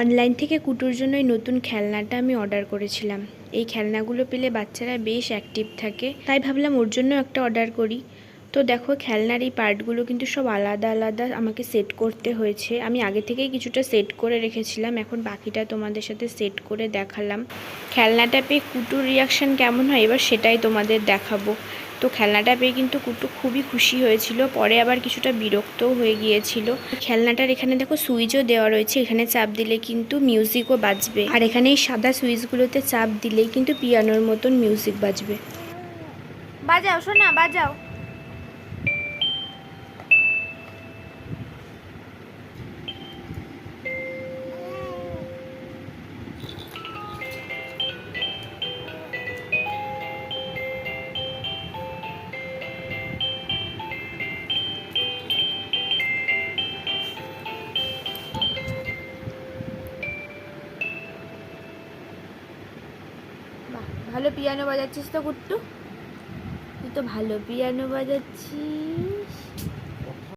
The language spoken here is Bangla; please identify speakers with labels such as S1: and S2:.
S1: অনলাইন থেকে কুটুর জন্য নতুন খেলনাটা আমি অর্ডার করেছিলাম। এই খেলনাগুলো পেলে বাচ্চারা বেশ অ্যাক্টিভ থাকে। তাই ভাবলাম ওর জন্য একটা অর্ডার করি। তো দেখো খেলনার এই পার্টগুলো কিন্তু সব আলাদা আলাদা আমাকে সেট করতে হয়েছে। আমি আগে থেকেই কিছুটা সেট করে রেখেছিলাম। এখন বাকিটা তোমাদের সাথে সেট করে দেখালাম। খেলনাটা পেয়ে কুটুর রিয়াকশান কেমন হয়? এবার সেটাই তোমাদের দেখাবো। তো খেলনাটা পেয়ে কিন্তু কুটু খুবই খুশি হয়েছিল। পরে আবার কিছুটা বিরক্তও হয়ে গিয়েছিল। খেলনাটার এখানে দেখো সুইচও দেওয়া রয়েছে। এখানে চাপ দিলে কিন্তু মিউজিকও বাজবে। আর এখানে এই সাদা সুইচগুলোতে চাপ দিলেই কিন্তু পিয়ানোর মতন মিউজিক বাজবে। বাজাও শোনা বাজাও। ভালো পিয়ানো বাজাচ্ছিস তো কুট্টু তুই তো ভালো পিয়ানো বাজাচ্ছিস।